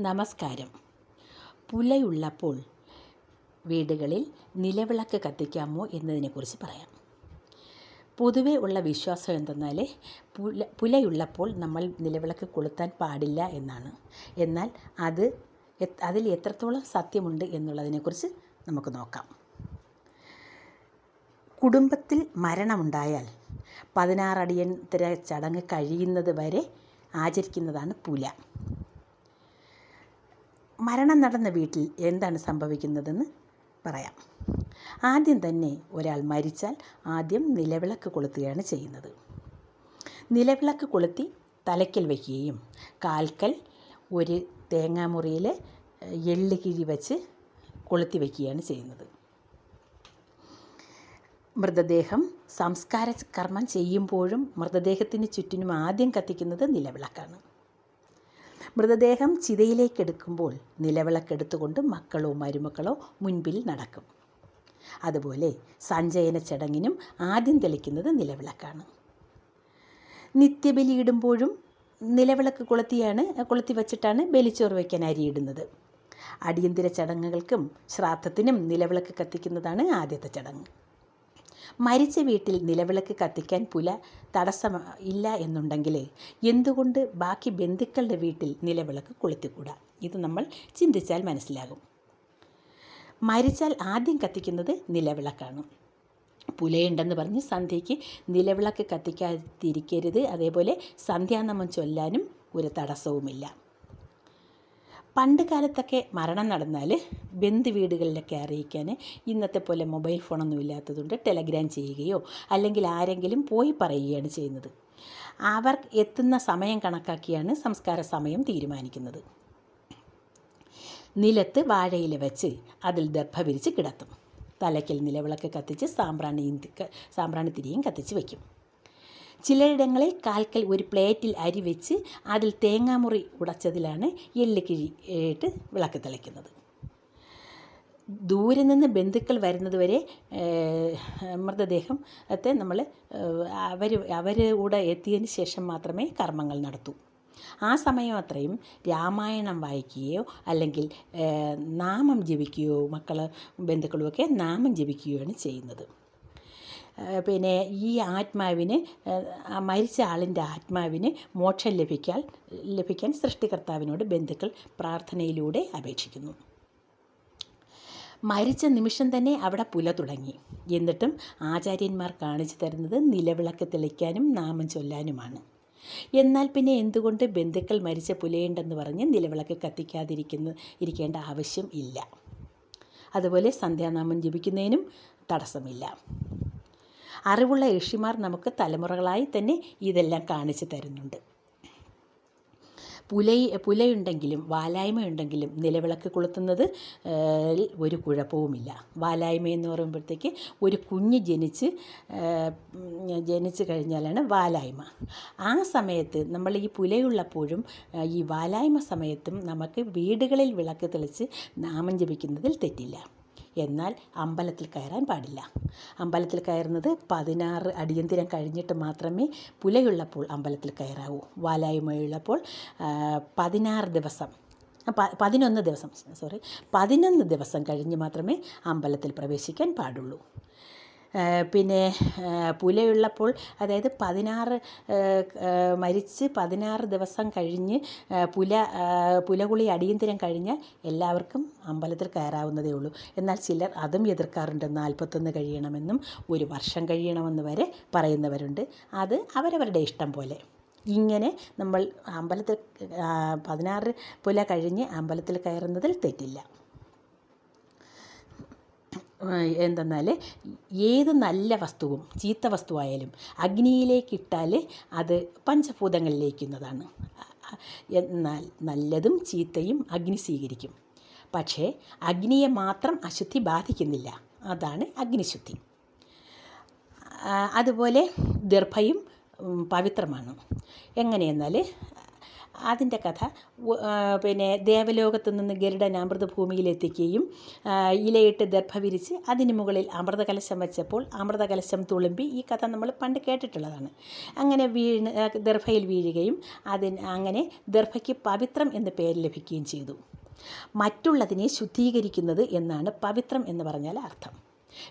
നമസ്കാരം. പുലയുള്ളപ്പോൾ വീടുകളിൽ നിലവിളക്ക് കത്തിക്കാമോ എന്നതിനെക്കുറിച്ച് പറയാം. പൊതുവെ ഉള്ള വിശ്വാസം എന്തെന്നാൽ പുല പുലയുള്ളപ്പോൾ നമ്മൾ നിലവിളക്ക് കൊളുത്താൻ പാടില്ല എന്നാണ്. എന്നാൽ അത് അതിൽ എത്രത്തോളം സത്യമുണ്ട് എന്നുള്ളതിനെക്കുറിച്ച് നമുക്ക് നോക്കാം. കുടുംബത്തിൽ മരണമുണ്ടായാൽ പതിനാറടിയന്തര ചടങ്ങ് കഴിയുന്നത് വരെ ആചരിക്കുന്നതാണ് പുല. മരണം നടന്ന വീട്ടിൽ എന്താണ് സംഭവിക്കുന്നതെന്ന് പറയാം. ആദ്യം തന്നെ ഒരാൾ മരിച്ചാൽ ആദ്യം നിലവിളക്ക് കൊളുത്തുകയാണ് ചെയ്യുന്നത്. നിലവിളക്ക് കൊളുത്തി തലയ്ക്കൽ വയ്ക്കുകയും കാൽക്കൽ ഒരു തേങ്ങാമുറിയിൽ എള്ള് കിഴി വച്ച് കൊളുത്തി വയ്ക്കുകയാണ് ചെയ്യുന്നത്. മൃതദേഹം സംസ്കാര കർമ്മം ചെയ്യുമ്പോഴും മൃതദേഹത്തിന് ചുറ്റിനും ആദ്യം കത്തിക്കുന്നത് നിലവിളക്കാണ്. മൃതദേഹം ചിതയിലേക്ക് എടുക്കുമ്പോൾ നിലവിളക്കെടുത്തുകൊണ്ട് മക്കളോ മരുമക്കളോ മുൻപിൽ നടക്കും. അതുപോലെ സഞ്ചയന ചടങ്ങിനും ആദ്യം തെളിക്കുന്നത് നിലവിളക്കാണ്. നിത്യബലിയിടുമ്പോഴും നിലവിളക്ക് കൊളുത്തിയാണ് കൊളുത്തി വച്ചിട്ടാണ് ബലിച്ചോറ് വയ്ക്കാൻ അരിയിടുന്നത് അടിയന്തര ചടങ്ങുകൾക്കും ശ്രാദ്ധത്തിനും നിലവിളക്ക് കത്തിക്കുന്നതാണ് ആദ്യത്തെ ചടങ്ങ്. മരിച്ച വീട്ടിൽ നിലവിളക്ക് കത്തിക്കാൻ പുല തടസ്സം ഇല്ല എന്നുണ്ടെങ്കിൽ എന്തുകൊണ്ട് ബാക്കി ബന്ധുക്കളുടെ വീട്ടിൽ നിലവിളക്ക് കൊളുത്തിക്കൂടാ? ഇത് നമ്മൾ ചിന്തിച്ചാൽ മനസ്സിലാകും. മരിച്ചാൽ ആദ്യം കത്തിക്കുന്നത് നിലവിളക്കാണ്. പുലയുണ്ടെന്ന് പറഞ്ഞ് സന്ധ്യയ്ക്ക് നിലവിളക്ക് കത്തിക്കാതിരിക്കരുത്. അതേപോലെ സന്ധ്യാനമം ചൊല്ലാനും ഒരു തടസ്സവുമില്ല. പണ്ട് കാലത്തൊക്കെ മരണം നടന്നാൽ ബന്ധു വീടുകളിലൊക്കെ അറിയിക്കാൻ ഇന്നത്തെ പോലെ മൊബൈൽ ഫോണൊന്നും ഇല്ലാത്തതുകൊണ്ട് ടെലഗ്രാം ചെയ്യുകയോ അല്ലെങ്കിൽ ആരെങ്കിലും പോയി പറയുകയാണ് ചെയ്യുന്നത്. അവർ എത്തുന്ന സമയം കണക്കാക്കിയാണ് സംസ്കാര സമയം തീരുമാനിക്കുന്നത്. നിലത്ത് വാഴയില വെച്ച് അതിൽ ദർഭ വിരിച്ച് കിടത്തും. തലയ്ക്കൽ നിലവിളക്ക് കത്തിച്ച് സാമ്പ്രാണി സാമ്പ്രാണി തിരിയും കത്തിച്ച് വയ്ക്കും. ചിലയിടങ്ങളിൽ കാൽക്കൽ ഒരു പ്ലേറ്റിൽ അരി വെച്ച് അതിൽ തേങ്ങാമുറി ഉടച്ചതിലാണ് എല്ലുകിഴി കിഴി ഇട്ട് വിളക്ക് തെളിക്കുന്നത്. ദൂരെ നിന്ന് ബന്ധുക്കൾ വരുന്നതുവരെ മൃതദേഹം ഒക്കെ നമ്മൾ അവർ അവർ കൂടെ എത്തിയതിന് ശേഷം മാത്രമേ കർമ്മങ്ങൾ നടത്തൂ. ആ സമയം അത്രയും രാമായണം വായിക്കുകയോ അല്ലെങ്കിൽ നാമം ജപിക്കുകയോ മക്കൾ ബന്ധുക്കളുമൊക്കെ നാമം ജപിക്കുകയാണ് ചെയ്യുന്നത്. പിന്നെ ഈ ആത്മാവിന് മരിച്ച ആളിന്റെ ആത്മാവിന് മോക്ഷം ലഭിക്കാൻ ലഭിക്കാൻ സൃഷ്ടികർത്താവിനോട് ബന്ധുക്കൾ പ്രാർത്ഥനയിലൂടെ അപേക്ഷിക്കുന്നു. മരിച്ച നിമിഷം തന്നെ അവിടെ പുല തുടങ്ങി. എന്നിട്ടും ആചാര്യന്മാർ കാണിച്ചു തരുന്നത് നിലവിളക്ക് തെളിക്കാനും നാമം ചൊല്ലാനുമാണ്. എന്നാൽ പിന്നെ എന്തുകൊണ്ട് ബന്ധുക്കൾ മരിച്ച പുലയുണ്ടെന്ന് പറഞ്ഞ് നിലവിളക്ക് കത്തിക്കാതിരിക്കുന്ന ഇരിക്കേണ്ട ആവശ്യം ഇല്ല. അതുപോലെ സന്ധ്യാനാമം ജപിക്കുന്നതിനും തടസ്സമില്ല. അറിവുള്ള ഋഷിമാർ നമുക്ക് തലമുറകളായി തന്നെ ഇതെല്ലാം കാണിച്ചു തരുന്നുണ്ട്. പുല പുലയുണ്ടെങ്കിലും വാലായ്മയുണ്ടെങ്കിലും നിലവിളക്ക് കൊളുത്തുന്നത് ഒരു കുഴപ്പവുമില്ല. വാലായ്മ എന്ന് പറയുമ്പോഴത്തേക്ക് ഒരു കുഞ്ഞ് ജനിച്ച് ജനിച്ചു കഴിഞ്ഞാലാണ് വാലായ്മ. ആ സമയത്ത് നമ്മൾ ഈ പുലയുള്ളപ്പോഴും ഈ വാലായ്മ സമയത്തും നമുക്ക് വീടുകളിൽ വിളക്ക് തെളിച്ച് നാമം ജപിക്കുന്നതിൽ തെറ്റില്ല. എന്നാൽ അമ്പലത്തിൽ കയറാൻ പാടില്ല. അമ്പലത്തിൽ കയറുന്നത് പതിനാറ് അടിയന്തിരം കഴിഞ്ഞിട്ട് മാത്രമേ പുലയുള്ളപ്പോൾ അമ്പലത്തിൽ കയറാവൂ. വാലായ്മയുള്ളപ്പോൾ പതിനാറ് ദിവസം പതിനൊന്ന് ദിവസം സോറി പതിനൊന്ന് ദിവസം കഴിഞ്ഞ് മാത്രമേ അമ്പലത്തിൽ പ്രവേശിക്കാൻ പാടുള്ളൂ. പിന്നെ പുലയുള്ളപ്പോൾ അതായത് പതിനാറ് മരിച്ച് പതിനാറ് ദിവസം കഴിഞ്ഞ് പുല പുലകുളി അടിയന്തരം കഴിഞ്ഞാൽ എല്ലാവർക്കും അമ്പലത്തിൽ കയറാവുന്നതേ ഉള്ളൂ. എന്നാൽ ചിലർ അതും എതിർക്കാറുണ്ട്. നാൽപ്പത്തൊന്ന് കഴിയണമെന്നും ഒരു വർഷം കഴിയണമെന്ന് വരെ പറയുന്നവരുണ്ട്. അത് അവരവരുടെ ഇഷ്ടം പോലെ. ഇങ്ങനെ നമ്മൾ അമ്പലത്തിൽ പതിനാറ് പുല കഴിഞ്ഞ് അമ്പലത്തിൽ കയറുന്നതിൽ തെറ്റില്ല. എന്തെന്നാൽ ഏത് നല്ല വസ്തുവും ചീത്ത വസ്തുവായാലും അഗ്നിയിലേക്കിട്ടാൽ അത് പഞ്ചഭൂതങ്ങളിലേക്കുന്നതാണ് എന്നാൽ നല്ലതും ചീത്തയും അഗ്നി സ്വീകരിക്കും. പക്ഷേ അഗ്നിയെ മാത്രം അശുദ്ധി ബാധിക്കുന്നില്ല. അതാണ് അഗ്നിശുദ്ധി. അതുപോലെ ദർഭയും പവിത്രമാണ്. എങ്ങനെയെന്നാൽ അതിന്റെ കഥ. പിന്നെ ദേവലോകത്ത് നിന്ന് ഗരുഡൻ അമൃതഭൂമിയിലെത്തിക്കുകയും ഇലയിട്ട് ദർഭ വിരിച്ച് അതിന് മുകളിൽ അമൃതകലശം വെച്ചപ്പോൾ അമൃതകലശം തുളുമ്പി ഈ കഥ നമ്മൾ പണ്ട് കേട്ടിട്ടുള്ളതാണ്. അങ്ങനെ വീണ് ദർഭയിൽ വീഴുകയും അതിന് അങ്ങനെ ദർഭയ്ക്ക് പവിത്രം എന്ന പേര് ലഭിക്കുകയും ചെയ്തു. മറ്റുള്ളതിനെ ശുദ്ധീകരിക്കുന്നത് എന്നാണ് പവിത്രം എന്ന് പറഞ്ഞാൽ അർത്ഥം.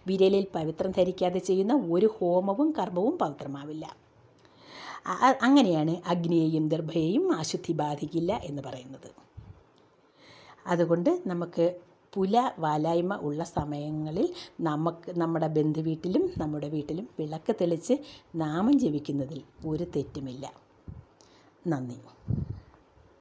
വിരലിൽ പവിത്രം ധരിക്കാതെ ചെയ്യുന്ന ഒരു ഹോമവും കർമ്മവും പവിത്രമാവില്ല. അങ്ങനെയാണ് അഗ്നിയെയും ദർഭയെയും അശുദ്ധി ബാധിക്കില്ല എന്ന് പറയുന്നത്. അതുകൊണ്ട് നമുക്ക് പുല വാലായ്മ ഉള്ള സമയങ്ങളിൽ നമുക്ക് നമ്മുടെ ബന്ധുവീട്ടിലും നമ്മുടെ വീട്ടിലും വിളക്ക് തെളിച്ച് നാമം ജപിക്കുന്നതിൽ ഒരു തെറ്റുമില്ല. നന്ദി.